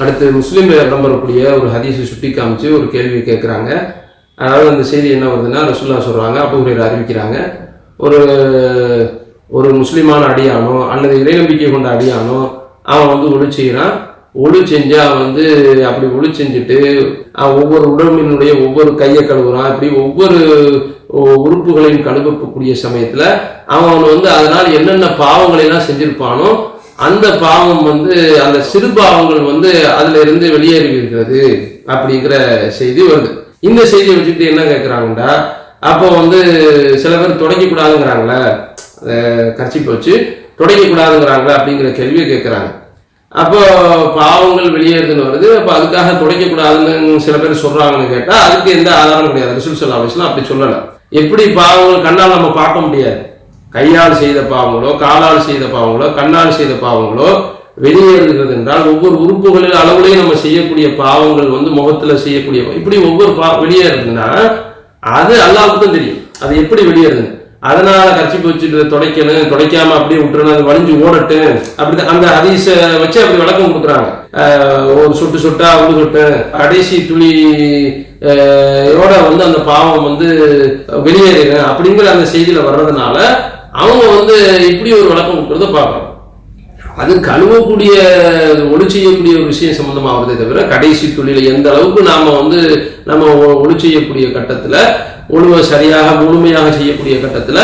அடுத்து முஸ்லீம்ல இடம்பெறக்கூடிய ஒரு ஹதீஸை சுட்டி காமிச்சு ஒரு கேள்வி கேட்குறாங்க அதாவது அந்த செய்தி என்ன வருதுன்னா ரசுல்லா சொல்கிறாங்க அபு ஹுரைரா அறிவிக்கிறாங்க. ஒரு ஒரு முஸ்லீமான அடியானோ அல்லது இறைநம்பிக்கை கொண்ட அடியானோ அவன் வந்து ஒளி செய்கிறான் ஒளி செஞ்சு அவன் வந்து அப்படி ஒளி செஞ்சுட்டு அவன் ஒவ்வொரு உடம்பினுடைய ஒவ்வொரு கையை கழுவுறான். இப்படி ஒவ்வொரு உறுப்புகளையும் கழுவக்கூடிய சமயத்தில் அவன் வந்து அதனால் என்னென்ன பாவங்களை எல்லாம் செஞ்சிருப்பானோ அந்த பாவம் வந்து அந்த சிறு பாவங்கள் வந்து அதுல இருந்து வெளியேறி இருக்கிறது அப்படிங்கிற செய்தி வருது. இந்த செய்தியை வச்சுக்கிட்டு என்ன கேட்குறாங்கன்னா அப்போ வந்து சில பேர் தொடக்க கூடாதுங்கிறாங்களே போச்சு. வச்சு தொடக்க அப்படிங்கிற கேள்வியை கேட்குறாங்க அப்போ பாவங்கள் வெளியேறுதுன்னு வருது அப்போ அதுக்காக துடைக்க கூடாதுன்னு சில பேர் சொல்றாங்கன்னு கேட்டா அதுக்கு எந்த ஆதாரம் கிடையாது. ரிசல்ட் சொல்ல அப்படி சொல்லலை. எப்படி பாவங்கள் கண்ணால் நம்ம பார்க்க முடியாது? கையால் செய்த பாவங்களோ காலால் செய்த பாவங்களோ கண்ணால் செய்த பாவங்களோ வெளியேறுகிறது என்றால் ஒவ்வொரு உறுப்புகளில் அளவுலேயும் நம்ம செய்யக்கூடிய பாவங்கள் வந்து முகத்துல செய்யக்கூடிய இப்படி ஒவ்வொரு பா வெளியேறுதுன்னா அது அல்லாவுக்கு தான் தெரியும். அது எப்படி வெளியேறுது அதனால கட்சி வச்சுட்டு துடைக்கணும் துடைக்காம அப்படியே விட்டுறணும் அது வலிஞ்சு ஓடட்டு அப்படி அந்த ஹதீஸ வச்சு அப்படி விளக்கம் கொடுக்குறாங்க. ஒரு சொட்டு சொட்டா ஒரு சொட்டு கடைசி துளி யோட வந்து அந்த பாவம் வந்து வெளியேறிடும் அப்படிங்கிற அந்த செய்தியில வர்றதுனால அவங்க வந்து இப்படி ஒரு விளக்கம் கொடுக்கறத பார்க்கணும். அது கழுவக்கூடிய ஒளி செய்யக்கூடிய ஒரு விஷயம் சம்பந்தமா வருதே தவிர கடைசி தொழில எந்த அளவுக்கு நாம வந்து நம்ம ஒளி செய்யக்கூடிய கட்டத்துல முழுமை சரியாக முழுமையாக செய்யக்கூடிய கட்டத்துல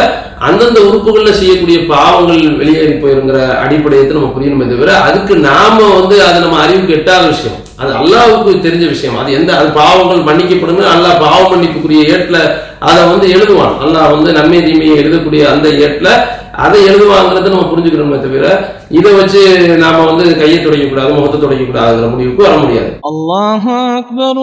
அந்தந்த உறுப்புகள்ல செய்யக்கூடிய பாவங்கள் வெளியேறி போயிருங்கிற அடிப்படையத்தை நம்ம புரியணுமே தவிர அதுக்கு நாம வந்து அதை நம்ம அறிவுக்கு எட்டாத விஷயம். அது அல்லாவுக்கு தெரிஞ்ச விஷயம். அது எந்த அது பாவங்கள் மன்னிக்கப்படுங்க அல்லாஹ் பாவம் மன்னிப்புக்குரிய ஏட்டில் அதை வந்து எழுதுவான். அல்லாஹ் வந்து நன்மை தீமையை எழுதக்கூடிய அந்த ஏட்டில் அதை எழுதுவாங்கிறது நம்ம புரிஞ்சுக்கணுமே தவிர இதை வச்சு நாம வந்து கையை துடைக்க கூடாது முகத்தை துடைக்க முடிவுக்கு வர முடியாது. அல்லாஹ் அக்பர்